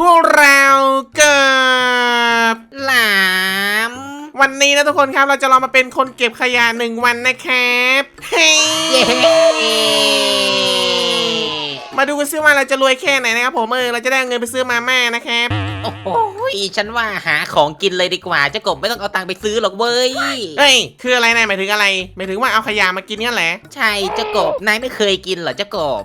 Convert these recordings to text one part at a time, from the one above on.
พวกเราเกิดหลาม วันนี้นะทุกคนครับเราจะลองมาเป็นคนเก็บขยะหนึ่งวันนะครับเฮ้ยเย้มาดูกันซิว่าเราจะรวยแค่ไหนนะครับผมเออเราจะได้เอาเงินไปซื้อมาม่านะครับ โอ้โหฉันว่าหาของกินเลยดีกว่าเจ้ากบไม่ต้องเอาตังค์ไปซื้อหรอกเว้ย เฮ้ยคืออะไรนายหมายถึงอะไรหมายถึงว่าเอาขยะมากินงั้นแหละ ใช่เจ้ากบนายไม่เคยกินเหรอเจ้ากบ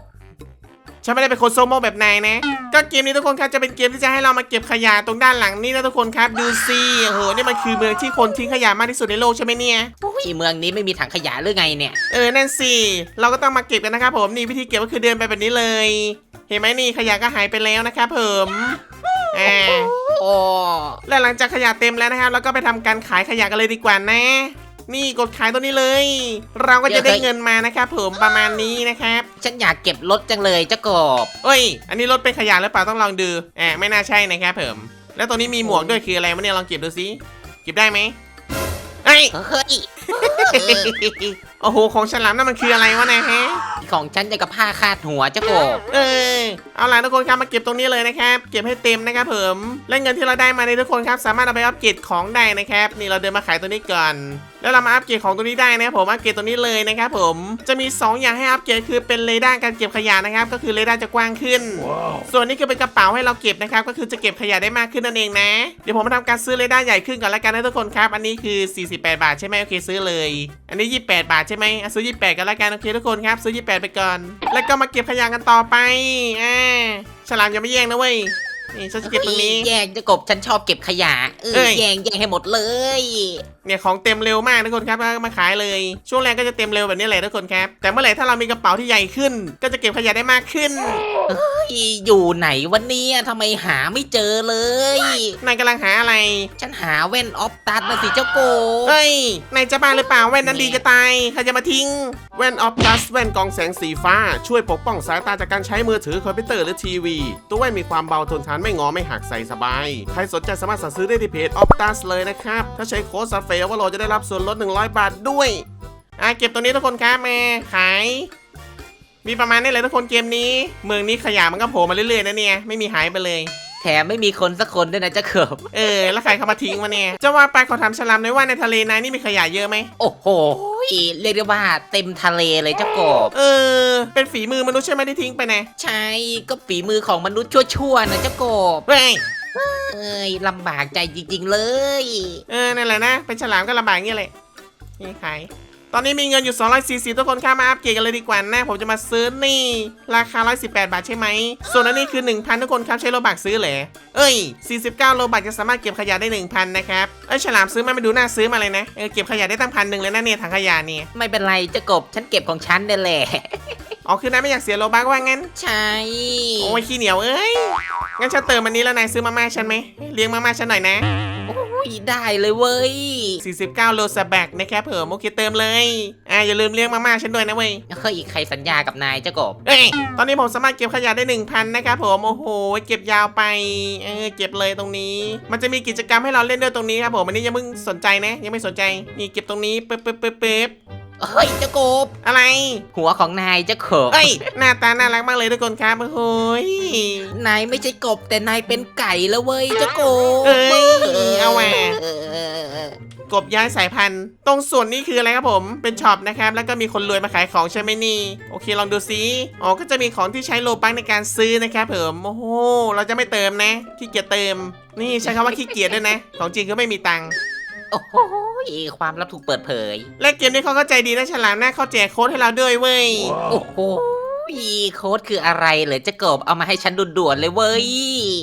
ฉันไม่ได้เป็นคนโซโมแบบนายนะ ก็เกมนี้ทุกคนครับจะเป็นเกมที่จะให้เรามาเก็บขยะตรงด้านหลังนี่นะทุกคนครับดูสิโอ้โหนี่มันคือเมืองที่คนทิ้งขยะมากที่สุดในโลกใช่ไหมเนี่ยโอ้ยเมืองนี้ไม่มีถังขยะหรือไงเนี่ย เออนั่นสิเราก็ต้องมาเก็บกันนะครับผมนี่วิธีเก็บก็คือเดินไปแบบนี้เลย เห็นไหมนี่ขยะก็หายไปแล้วนะครับผมอ่าโอ้และหลังจากขยะเต็มแล้วนะครับเราก็ไปทำการขายขยะกันเลยดีกว่านะ นี่กดขายตัวนี้เลย เราก็จะได้เงินมานะครับผมประมาณนี้นะครับ ฉันอยากเก็บรถจังเลยเจ้ากบเอ้ย อันนี้รถเป็นขยะหรือเปล่าต้องลองดูอ่าไม่น่าใช่นะครับผมแล้วตัวนี้มีหมวกด้วยคืออะไรวะเนี่ยลองเก็บดูสิเก็บได้ไหมเอ้ยเฮ้ยโอ้โหของฉลามนั่นมันคืออะไรวะเนะฮะของฉันจะกับผ้าคาดหัวเจ้ากบเออเอาล่ะทุกคนครับมาเก็บตรงนี้เลยนะครับ เก็บให้เต็มนะครับผมและเงินที่เราได้มาในยทุกคนครับ สามารถเอาไปอัปเกรดของได้นะครับ นี่เราเดินมาขายตัวนี้ก่อนแล้วเรามาอัปเกรดของตัวนี้ได้นะครับผมอัปเกรดตัวนี้เลยนะครับผมจะมี 2 อย่างให้อัปเกรดคือเป็นเรดาร์การเก็บขยะนะครับก็คือเรดาร์จะกว้างขึ้น ส่วนนี้คือเป็นกระเป๋าให้เราเก็บนะครับก็คือจะเก็บขยะได้มากขึ้นนั่นเองนะเดี๋ยวผมมาทำการซื้อเรดาร์ใหญ่ขึ้นก่อนละกันนะทุกคนครับอันนี้คือ 48 บาทใช่ไหมโอเคซื้อเลย อันนี้ 28 บาทใช่ไหมอะซื้อ 28 กันละกันโอเคทุกคนครับซื้อ 28 ไปก่อน แล้วก็มาเก็บขยะกันต่อไปอ่าฉลามอย่าไม่แย่งนะเว้ยนี่ฉันจะเก็บตรงนี้ แย่งเจ้ากบฉันชอบเก็บขยะ เอเอ้อย แย่งแย่งให้หมดเลย เนี่ยของเต็มเร็วมากทุกคนครับแล้วก็มาขายเลย ช่วงแรกก็จะเต็มเร็วแบบนี้แหละทุกคนครับ แต่เมื่อไหร่ถ้าเรามีกระเป๋าที่ใหญ่ขึ้น ก็จะเก็บขยะได้มากขึ้นอยู่ไหนวันนี้ทำไมหาไม่เจอเลยนายกำลังหาอะไร ฉันหาแว่นออฟตัสนะสิเจ้าโกบเฮ้ยนายจะบ้าหรือเปล่าแว่นนั้นดีจะตายใครจะมาทิ้งแว่นออฟตัสแว่นกรองแสงสีฟ้า ช่วยปกป้องสายตาจากการใช้มือถือคอมพิวเตอร์หรือทีวี ตัวแว่นมีความเบาทนทานไม่งอไม่หักใส่สบายใครสนใจสามารถสั่งซื้อได้ที่เพจออฟตัสเลยนะครับถ้าใช้โค้ดซัฟเฟลว่าเราจะได้รับส่วนลด 100 บาทด้วย อะเก็บตัวนี้ทุกคนครับมาขาย มีประมาณนี้เลยทุกคนเกมนี้ เมืองนี้ขยะมันก็โผล่มาเรื่อยๆนะเนี่ย ไม่มีหายไปเลยแถมไม่มีคนสักคนด้วยนะเจ้าเขบเออ แล้วใครเข้ามาทิ้งมาเนี่ยจะว่าไปขอถามฉลามหน่อยว่าในทะเลนายนี่มีขยะเยอะไหมโอ้โหเรียกได้ว่าเต็มทะเลเลยเจ้ากบ เออ เป็นฝีมือมนุษย์ใช่ไหมที่ทิ้งไปนะ ใช่ ก็ฝีมือของมนุษย์ชั่วๆนะเจ้ากบเฮ้ย เอ้ยลำบากใจจริง ๆ เลย เออนั่นแหละนะ เป็นฉลามก็ลำบากอย่างเงี้ยแหละนี่ขายตอนนี้มีเงินอยู่ 240 ทุกคนข้ามาอัปเกรดกันเลยดีกว่านะ ผมจะมาซื้อนี่ ราคา 118 บาทใช่ไหม ส่วนอันนี้คือ 1,000 ทุกคนครับ ใช้โลบักซื้อเหรอเอ้ย 49 โลบักจะสามารถเก็บขยะได้ 1,000 นะครับ เอ้ย ฉลามซื้อมาไม่ดูน่าซื้อมาเลยนะ เออ เก็บขยะได้ตั้งพันหนึ่งเลยนะเนี่ยถังขยะเนี่ยไม่เป็นไรเจ้ากบ ฉันเก็บของฉันเนี่ยแหละ อ๋อคือนายไม่อยากเสียโลบักว่างั้น ใช่ โอ้ยขี้เหนียวเอ้ย งั้นฉันเติมอันนี้แล้วนายซื้อมาม่าฉันไหม เลี้ยงมาม่าฉันหน่อยนะ โอ้ยได้เลยเว้ย 49 โลสแบ็กนะครับเพิ่มโอเคเติมเลย อ่าอย่าลืมเลี้ยงมาม่าฉันด้วยนะเว้ยเฮ้ยใครสัญญากับนายเจ้ากบ เอ้ย ตอนนี้ผมสามารถเก็บขยะได้ 1,000 นะครับผมโอ้โห เก็บยาวไป เออเก็บเลยตรงนี้ มันจะมีกิจกรรมให้เราเล่นด้วยตรงนี้ครับผมอันนี้ยังมึงสนใจนะ ยังไม่สนใจ นี่เก็บตรงนี้ปึ๊บปึ๊บปึ๊บปึ๊บ เฮ้ยเจ้ากบอะไร หัวของนายเจ้าขบเอ้ยหน้าตาน่ารักมากเลยทุกคนครับโอ้โหยนายไม่ใช่กบแต่นายเป็นไก่แล้วเว้ยเจ้ากบเอ้ยเอาแหวเออกบย้ายสายพันธุ์ ตรงส่วนนี้คืออะไรครับผม เป็นช็อปนะครับ แล้วก็มีคนรวยมาขายของใช่ไหมนี่ โอเคลองดูซิอ๋อ ก็จะมีของที่ใช้โลบังในการซื้อนะครับผม โอ้โห เราจะไม่เติมนะ ขี้เกียจเติม นี่ใช้คำว่าขี้เกียจด้วยนะ ของจริงก็ไม่มีตังค์ โอ้โห ความลับถูกเปิดเผย และเกมนี้เขาก็ใจดีนะฉลามนะเขาแจกโค้ดให้เราด้วยเว้ย โอ้โหโค้ดคืออะไรเหรอจ้ากบเอามาให้ฉันด่วนๆเลยเว้ย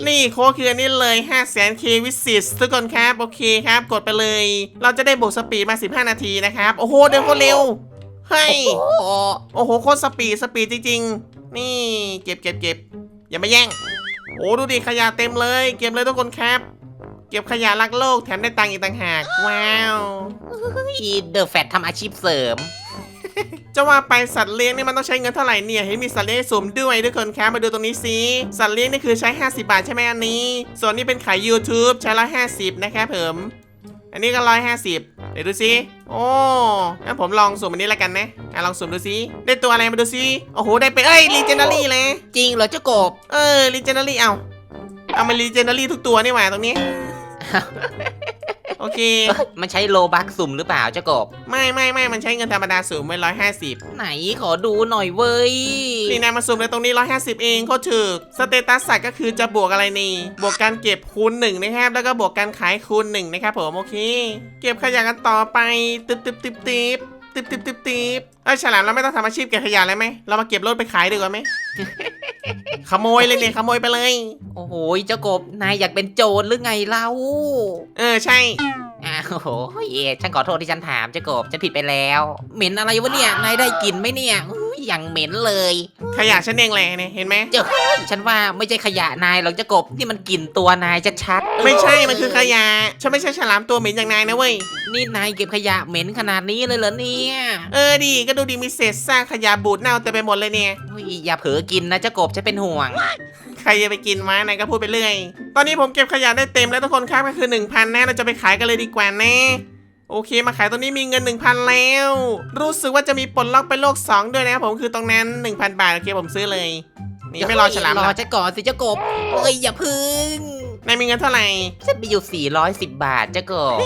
นี่โค้ดคืออันนี้เลย 5 0 0 0 0 0 k วิสิตทุกคนครับ โอเคครับ กดไปเลย เราจะได้บวกสปีดมา 15 นาทีนะครับ โอ้โห เดินโคตรเร็วเฮ้ยโอ้โหโอ้โหโคตรสปีดสปีดจริงๆ นี่เก็บเก็บเก็บอย่ามาแย่ง โอ้ดูดิขยะเต็มเลย เก็บเลยทุกคนครับ เก็บขยะรักโลกแถมได้ตังค์อีกต่างหาก ว้าวเดอะแฟตทำอาชีพเสริม จะว่าไปสัตว์เลี้ยงนี่มันต้องใช้เงินเท่าไหร่เนี่ยเห็นมีสัตว์เลี้ยงให้สุ่มด้วยทุกคนครับมาดูตรงนี้สิสัตว์เลี้ยงนี่คือใช้ 50 บาทใช่ไหมอันนี้ ส่วนนี้เป็นขาย YouTube ใช้ร้อยห้าสิบนะครับผมอันนี้ก็ร้อยห้าสิบเดี๋ยวดูสิโอ้งั้นผมลองสุ่มอันนี้แล้วกันนะอะลองสุ่มดูสิได้ตัวอะไรมาดูสิโอ้โห ได้เป็นเอ้ยลีเจนดารี่เลย จริงเหรอเจ้ากบ เออลีเจนดารี่เอา เอามารีเจนเนอรี่ทุกตัวนี่หว่าตรงนี้ โอเคเอ้ยมันใช้โลบักสุ่มหรือเปล่าเจ้ากบ ไม่ไม่ไม่มันใช้เงินธรรมดาสูงไว้ร้อยห้าสิบไหนขอดูหน่อยเว้ย นี่นายมาสุ่มในตรงนี้ร้อยห้าสิบเองโคตรถึกสเตตัสสัตว์ก็คือจะบวกอะไรนี่ บวกการเก็บคูณหนึ่งนะครับ แล้วก็บวกการขายคูณหนึ่งนะครับผมโอเค เก็บขยะกันต่อไปตึ๊บตึ๊บตึ๊บตึ๊บตึ๊บตึ๊บตึ๊บตึ๊บเอ้ยฉลามเราไม่ต้องทำอาชีพเก็บขยะเลยไหมเรามาเก็บรถไปขายดีกว่าไหม ขโมยเลยเนี่ยขโมยไปเลย โอ้โหเจ้ากบนายอยากเป็นโจรหรือไงเล่าเออใช่อ้าวโอ้โหฉันขอโทษที่ฉันถามเจ้ากบฉันผิดไปแล้ว เหม็นอะไรวะเนี่ยนายได้กลิ่นไหมเนี่ยอุ๊ย อย่างเหม็นเลยขยะฉันเองแหละเนี่ยเห็นไหมเจ้าฉันว่าไม่ใช่ขยะนายหรอกเจ้ากบนี่มันกลิ่นตัวนายชัดๆไม่ใช่มันคือขยะฉันไม่ใช่ฉลามตัวเหม็นอย่างนายนะเว้ยนี่นายเก็บขยะเหม็นขนาดนี้เลยเหรอเนี่ยเออดีก็ดูดีมีเศษซากขยะบูดเน่าเต็มไปหมดเลยเนี่ยอุ๊ยอย่าเผลอกินนะเจ้ากบฉันเป็นห่วง ใครจะไปกินวะนายก็พูดไปเรื่อย ตอนนี้ผมเก็บขยะได้เต็มแล้วทุกคนครับก็คือ 1,000นะเราจะไปขายกันเลยดีกว่านะ โอเคมาขายตรงนี้มีเงิน 1,000 แล้ว รู้สึกว่าจะมีปลดล็อกไปโลก 2 ด้วยนะครับผมคือตรงนั้น 1,000 บาท โอเคผมซื้อเลย นี่ไม่รอฉลามรอแล้วฉันก่อนสิเจ้ากบเอ้ยอย่าพึ่ง นายมีเงินเท่าไหร่ฉันมีอยู่ 410 บาทเจ้ากบ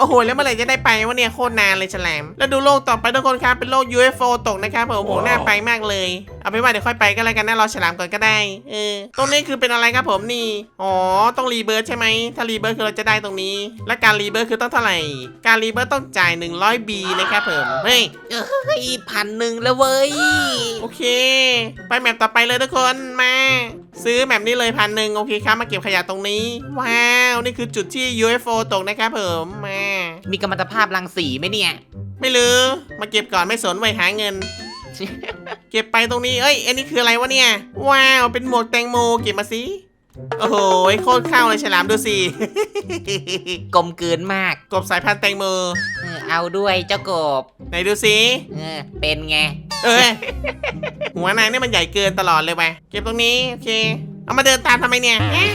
โอ้โห แล้วเมื่อไหร่จะได้ไปวะเนี่ยโคตรนานเลยฉลาม แล้วดูโลกต่อไปทุกคนครับ เป็นโลก UFO ตกนะครับผมโอ้โหน่าไปมากเลย เอาไปนว่าเดี๋ยวค่อยไปก็แล้วกันนะรอฉลามก่อนก็ได้ เออ ตรงนี้คือเป็นอะไรครับผมนี่ อ๋อ ต้องรีเบิร์ใช่ไหม ถ้ารีเบิร์คือเราจะได้ตรงนี้ และการรีเบิร์คือต้องเท่าไหร่ การรีเบิร์ต้องจ่าย 100 B นะครับผมเฮ้ยเฮ้ยพันหนึ่งแล้วเว้ย โอเค ไปแมปต่อไปเลยทุกคน มา ซื้อแมปนี้เลยพันหนึ่งโอเคครับมาเก็บขยะตรงนี้ ว้าว นี่คือจุดที่ UFO ตกนะครับผมมามีกัมมันตภาพรังสีไหมเนี่ย ไม่ลือมาเก็บก่อนไม่สนไว้หาเงิน เก็บไปตรงนี้เอ้ยอันนี้คืออะไรวะเนี่ย ว้าว เป็นหมวกแตงโมเก็บมาสิ โอ้โหโคตรเข้าเลยฉลามดูสิ กลมกลืนมากกบสายพันธุ์แตงโมเออเอาด้วยเจ้ากบไหนดูสิเออเป็นไง เอ้ยหัวนายนี่มันใหญ่เกินตลอดเลยว่ะเก็บตรงนี้โอเค เอามาเดินตามทำไมเนี่ยเอ๊ะ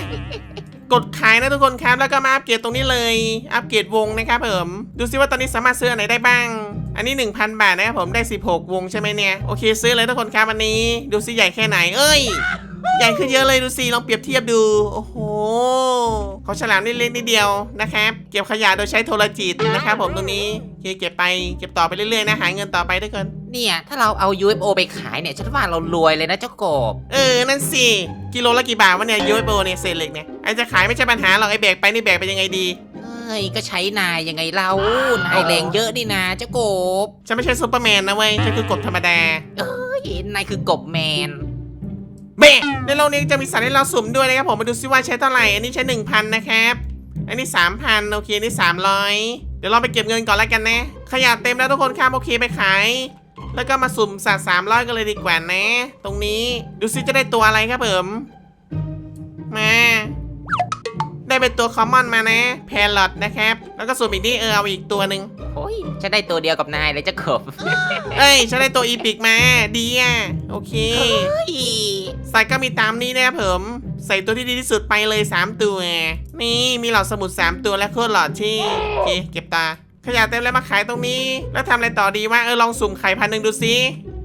กดขายนะทุกคนครับแล้วก็มาอัปเกรดตรงนี้เลย อัปเกรดวงนะครับผมดูซิว่าตอนนี้สามารถซื้ออันไหนได้บ้าง อันนี้ 1,000 บาทนะครับผมได้ 16 วงใช่ไหมเนี่ยโอเคซื้อเลยทุกคนครับอันนี้ ดูซิใหญ่แค่ไหนเอ้ย ใหญ่ขึ้นเยอะเลยดูสิลองเปรียบเทียบดู โอ้โหเขาฉลามนิดเล็กนิดเดียวนะครับเก็บขยะโดยใช้โทรจิตนะครับผมตรงนี้โอเคเก็บไปเก็บต่อไปเรื่อยๆนะหาเงินต่อไปด้วยกันเนี่ย ถ้าเราเอา UFO ไปขายเนี่ยฉันว่าเรารวยเลยนะเจ้ากบ เออ นั่นสิ กิโลละกี่บาทวะเนี่ยยูเอโบเนี่ยเศษเหล็กเนี่ยไอจะขายไม่ใช่ปัญหาหรอกไอแบกไปนี่แบกไปยังไงดีเอ้ยก็ใช้นายยังไงเรา นายแรงเยอะนี่นะเจ้ากบ ฉันไม่ใช่ซูเปอร์แมนนะเว้ยฉันคือกบธรรมดาเฮ้ยนายคือกบแมน เบะในโลกนี้จะมีสัตว์ให้เราสุ่มด้วยนะครับผมมาดูซิว่าใช้เท่าไหร่ อันนี้ใช้ 1,000 นะครับ อันนี้ 3,000 โอเค อันนี้ 300 เดี๋ยวเราไปเก็บเงินก่อนแล้วกันนะ ขยะเต็มแล้วทุกคนครับโอเคไปขาย แล้วก็มาสุ่มสัตว์300 กันเลยดีกว่านะ ตรงนี้ดูซิจะได้ตัวอะไรครับผมมาได้เป็นตัวคอมมอนมานะแพลอตนะครับ แล้วก็สุ่มอีกนี่เออเอาอีกตัวหนึ่งโอ้ยฉันได้ตัวเดียวกับนายเลยเจ้ากบเอ้ยฉันได้ตัวอีพิกมาดีอะโอเค เฮ้ย ใส่ก็มีตามนี้นะครับผมใส่ตัวที่ดีที่สุดไปเลย 3 ตัว นี่มีเหล่าสมุด 3 ตัวและโคตรหลอดที่โอเคเก็บตา ขยะเต็มแล้วมาขายตรงนี้ แล้วทำอะไรต่อดีว่าเออลองสุ่มไข่พันหนึ่งดูสิ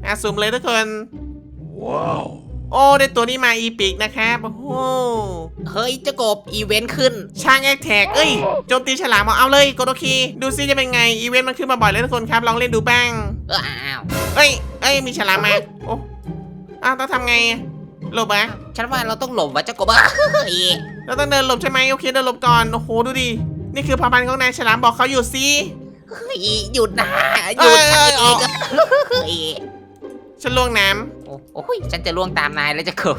อะสุ่มเลยทุกคนว้าวโอ้ได้ตัวนี้มาอีพิกนะครับโอ้โหเฮ้ยเจ้ากบอีเวนต์ขึ้น ช่างแอคแท็กเอ้ยโจมตีฉลามเอาเอาเลยกดโอเคดูซิจะเป็นไงอีเวนต์มันขึ้นมาบ่อยเลยทุกคนครับลองเล่นดูบ้างเอออ้าวเอ้ยเอ้ยมีฉลามมาโอ้อ้าวต้องทำไงอะ หลบอะฉันว่าเราต้องหลบว่ะเจ้ากบเฮ้ยเราต้องเดินหลบใช่ไหมโอเคเดินหลบก่อนโอ้โหดูดินี่คือพาพันธุ์ของนายฉลามบอกเขาอยู่สิเฮ้ยหยุดนะหยุดเอ้ยเอ้ยเองเฮ้ยฉันล่วงน้โอ้โอ้ยฉันจะล่วงตามนายแล้วเจะกบ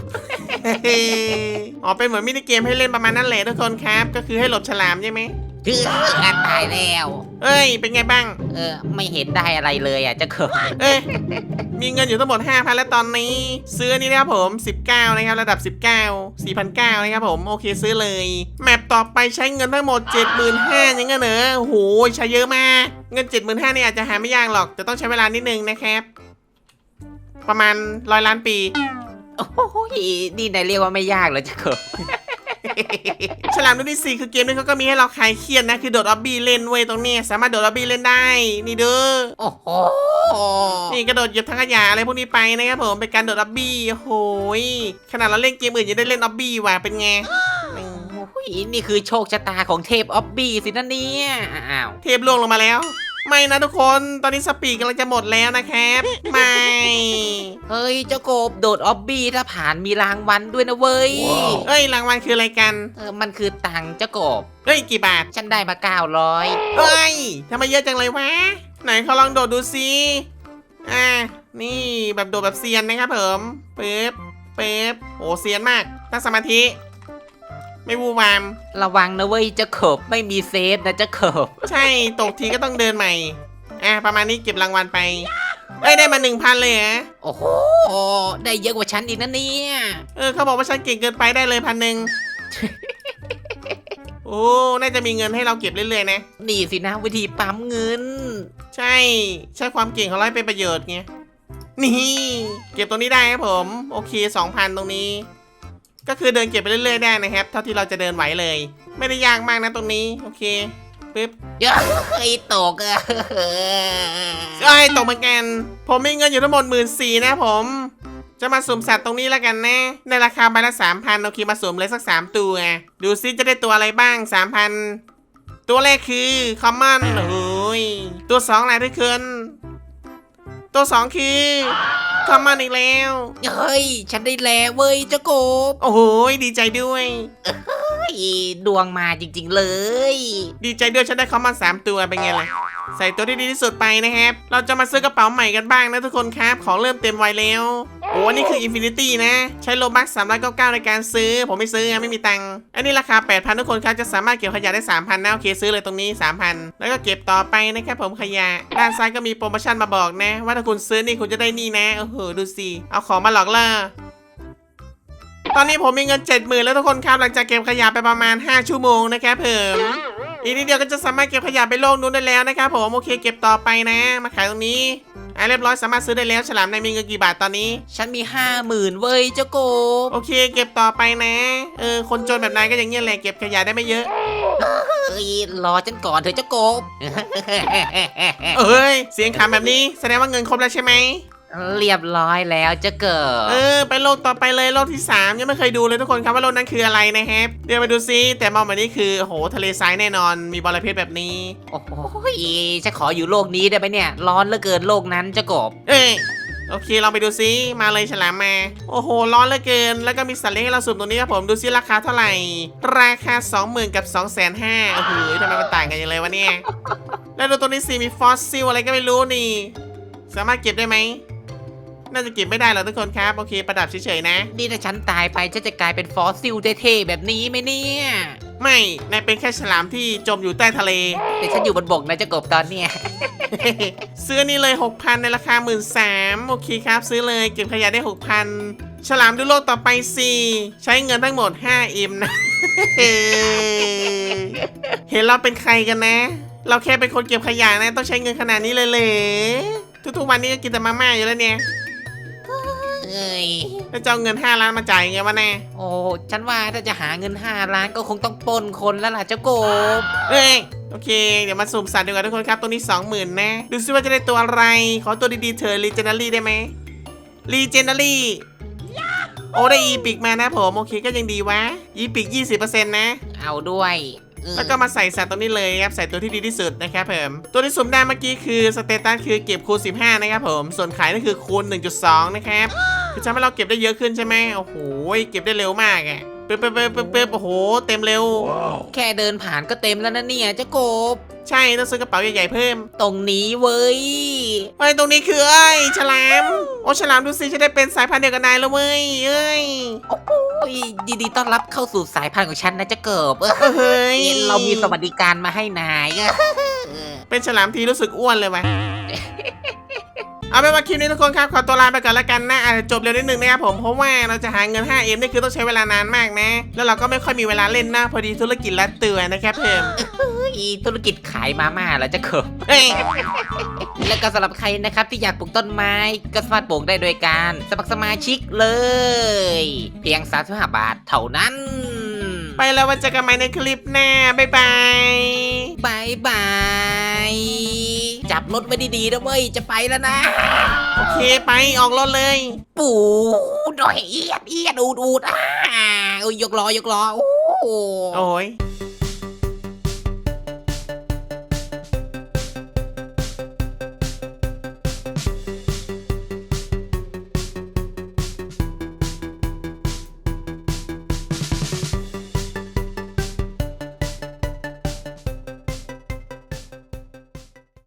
ำอ๋อเป็นเหมือนมินิเกมให้เล่นประมาณนั้นแหละทุกคนครับ ก็คือให้หลบฉลามใช่ไหมเชื่อตายแล้ว เอ้ย เป็นไงบ้าง เออ ไม่เห็นได้อะไรเลยอะเจะกบเอ้ย มีเงินอยู่ทั้งหมด5,000แล้วตอนนี้ ซื้ออนนี้นะครับผม 19 นะครับ ระดับ 19 4,900นะครับผม โอเคซื้อเลย แมปต่อไปใช้เงินทั้งหมด 75,000ยังไงเหรอโอ้โห ใช้เยอะมาก เงิน 75,000นี่อาจจะหาไม่ยากหรอก แต่ต้องใช้เวลานิดนึงนะครับ ประมาณร้อยล้านปี โอ้ยนี่นายเรียกว่าไม่ยากเหรอเจะกบ ฉลามรุ่นที่สี่คือเกมนี้เขาก็มีให้เราคลายเครียดนะ คือโดดออบบี้เล่นเว้ยตรงนี้ สามารถโดดออบบี้เล่นได้ นี่เด้อ โอ้โห นี่กระโดดเหยียบทั้งขยะอะไรพวกนี้ไปนะครับผมเป็นการโดดออบบี้โอ้โหยขนาดเราเล่นเกมอื่นยังได้เล่นออบบี้ว่ะเป็นไงอืมโอ้ยนี่คือโชคชะตาของเทพออบบี้สินะเนี่ยอ้าวเทปล่วงลงมาแล้ว ไม่นะทุกคนตอนนี้สปีดกำลังจะหมดแล้วนะครับไม่เฮ้ยเจ้ากบโดดออบบี้ถ้าผ่านมีรางวัลด้วยนะเว้ย เอ้ยรางวัลคืออะไรกันเออมันคือตังค์เจ้ากบ เฮ้ยกี่บาทฉันได้มา 900เฮ้ยทำไมเยอะจังเลยวะไหนเขาลองโดดดูสิอ่านี่แบบโดดแบบเซียนนะครับผมเป๊บเป๊บโอ้เซียนมากตั้งสมาธิ ไม่วูวาม ระวังนะเว้ยเจ้ากบไม่มีเซฟนะเจ้ากบใช่ตกทีก็ต้องเดินใหม่ อะประมาณนี้เก็บรางวัลไปเอ้ยได้มาหนึ่งพันเลยเหรอโอ้โหได้เยอะกว่าฉันอีกนะเนี่ยเออเขาบอกว่าฉันเก่งเกินไปได้เลยพันหนึ่ง โอ้น่าจะมีเงินให้เราเก็บเรื่อยๆนะ นี่สินะวิธีปั๊มเงิน ใช่ใช้ความเก่งของเราให้เป็นประโยชน์ไงนี่ เก็บตรงนี้ได้ครับผม โอเค 2,000 ตรงนี้ ก็คือเดินเก็บไปเรื่อยๆได้นะครับ เท่าที่เราจะเดินไหวเลย ไม่ได้ยากมากนะตรงนี้ โอเคปึ๊บเยอะไอ้ตกอะเอ้ยตกเหมือนกัน ผมมีเงินอยู่ทั้งหมดหมื่นสี่นะผม จะมาสุ่มสัตว์ตรงนี้แล้วกันนะ ในราคาใบละสามพันโอเคมาสุ่มเลยสักสามตัว ดูซิจะได้ตัวอะไรบ้างสามพันตัวแรกคือคอมมอนโอ้ยตัวสองอะไรทุกคนตัวสองคือ คอมมอนอีกแล้ว เฮ้ย ฉันได้แล้วเว้ยเจ้ากบโอ้โหดีใจด้วย เฮ้ยดวงมาจริง ๆ เลย ดีใจด้วยฉันได้คอมมอนสามตัวเป็นไงล่ะ ใส่ตัวที่ดีที่สุดไปนะครับ เราจะมาซื้อกระเป๋าใหม่กันบ้างนะทุกคนครับ ของเริ่มเต็มไวแล้ว โอ้นี่คืออินฟินิตี้นะ ใช้โลบัก399ในการซื้อ ผมไม่ซื้อไม่มีตังค์ อันนี้ราคา 8,000 ทุกคนครับ จะสามารถเก็บขยะได้ 3,000นะ โอเคซื้อเลยตรงนี้ 3,000 แล้วก็เก็บต่อไปนะครับผมขยะ ด้านซ้ายก็มีโปรโมชั่นมาบอกนะ ว่าถ้าคุณซื้อนี่คุณจะได้นี่นะโอ้โหดูสิเอาของมาหลอกล่อตอนนี้ผมมีเงิน 70,000 แล้วทุกคนครับ หลังจากเก็บขยะไปประมาณ 5 ชั่วโมงนะครับผม อีกนิดเดียวก็จะสามารถเก็บขยะไปโลกนู้นได้แล้วนะครับผมโอเคเก็บต่อไปนะ มาขายตรงนี้อะเรียบร้อยสามารถซื้อได้แล้วฉลามในายมีเงินกี่บาทตอนนี้ ฉันมีห้าหมื่นเว้ยเจ้ากบโอเค เก็บต่อไปนะเออคนจนแบบนายก็อย่างเงี้ยแหละเก็บขยะได้ไม่เยอะ เอ้ยรอฉันก่อนเถอะเจ้ากบ เอ้ยเสียงขำแบบนี้แสดงว่าเงินครบแล้วใช่ไหม เรียบร้อยแล้วเจ้าเกิเอดอไปโลกต่อไปเลยโลกที่สามยังไม่เคยดูเลยทุกคนครับว่าโลกนั้นคืออะไรนะครับเดี๋ยวไปดูซิแต่มองแบบนี้คือโอ้โหทะเลทรายแน่นอนมีบอลเพชรแบบนี้ โอ้โหฉันขออยู่โลกนี้ได้ไหมเนี่ย ร้อนเหลือเกินโลกนั้นเจ้ากบ เอ้ยโอเคเราไปดูซิมาเลยฉลามมา โอ้โห ร้อนเหลือเกิน แล้วก็มีสัตว์เลี้ยงให้เราสุ่มตรงนี้ครับผมดูซิราคาเท่าไหร่ ราคา 20,000 กับ 2,500โอ้โหทำไมมันต่างกันอย่างเลยวะเนี่ย แล้วดูตัวนี้สิมีฟอสซิลอะไรก็ไม่รู้นี่ สามารถเก็บได้ไหม น่าจะเก็บไม่ได้หรอกทุกคนครับ โอเค ประดับเฉยๆนะ นี่ถ้าฉันตายไปฉันจะกลายเป็นฟอสซิลเท่ๆแบบนี้ไหมเนี่ย ไม่ นายเป็นแค่ฉลามที่จมอยู่ใต้ทะเล แต่ฉันอยู่บนบกนะเจ้ากบตอนเนี้ย ซื้อนี่เลย 6,000 ในราคา 1 3ื่นโอเคครับ ซื้อเลยเก็บขยะได้ 6,000 ฉลามดูโลกต่อไปสิใช้เงินทั้งหมด 5 m นะ เห็นเราเป็นใครกันนะ เราแค่เป็นคนเก็บขยะนะ ต้องใช้เงินขนาดนี้เลยเลยทุกๆวันนี้ก็กินแต่มาม่าอยู่แล้วเนี่ย เอ้ยแล้วจะเอาเงิน 5 ล้านมาจ่ายยังไงวะแน่โอ้ฉันว่าถ้าจะหาเงิน 5 ล้านก็คงต้องปล้นคนแล้วล่ะเจ้ากบเอ้ยโอเค เดี๋ยวมาสุ่มสัตว์ดีกว่าทุกคนครับตัวนี้ 20,000นะดูซิว่าจะได้ตัวอะไร ขอตัวดีๆเธอะรีเจนารี่ได้ไหมรีเจนารี่โอ้ได้อีปิกมานะผมโอเคก็ยังดีวะอีปิก20%นะ เอาด้วยเออแล้วก็มาใส่สัตว์ตรงนี้เลยครับใส่ตัวที่ดีที่สุดนะครับผมตัวที่สุ่มได้เมื่อกี้คือสเตตัสคือเก็บคูณ 15 นะครับผม ส่วนขายนั่นคือคูณ 1.2 นะครับ คือทำให้เราเก็บได้เยอะขึ้นใช่ไหมโอ้โหเก็บได้เร็วมากอะปึ๊บปึ๊บปึ๊บปึ๊บปึ๊บโอ้โห เต็มเร็ว แค่เดินผ่านก็เต็มแล้วนะเนี่ยเจ้ากบ ใช่ต้องซื้อกระเป๋าใหญ่ๆเพิ่ม ตรงนี้เว้ยเฮ้ยตรงนี้คือเอ้ยฉลาม โอ้ฉลามดูสิจะได้เป็นสายพันธุ์เดียวกับนายแล้วเว้ยเอ้ยโอ้ยยินดีต้อนรับเข้าสู่สายพันธุ์ของฉันนะเจ้าเกิบเออเออเฮ้ยเรามีสวัสดิการมาให้นายเออเป็นฉลามทีรู้สึกอ้วนเลยว่ะ เอาเป็นว่าคลิปนี้ทุกคนครับขอตัวลาไปก่อนแล้วกันนะอาจจะจบเร็วนิดนึงนะครับผมเพราะว่าเราจะหาเงิน 5M นี่คือต้องใช้เวลานานมากนะ แล้วเราก็ไม่ค่อยมีเวลาเล่นนะพอดีธุรกิจรัดเตือนะครับเพิ่ม อีธุรกิจขายมาม่าแล้วเจ้าเกิบเฮ้ยแล้วก็สำหรับใครนะครับที่อยากปลูกต้นไม้ก็สามารถปลูกได้โดยการสมัครสมาชิกเลย เพียง 35 บาทเท่านั้นไปแล้วไว้เจอกันใหม่ในคลิปหน้าบ๊ายบาย บายบาย จับรถไว้ดีๆนะเว้ย จะไปแล้วนะ โอเคไปออกรถเลย ปูดหน่อยเอียดเอียดอูดอูดอ่าเอ้ยยกล้อยกล้อโอ้โอ้ย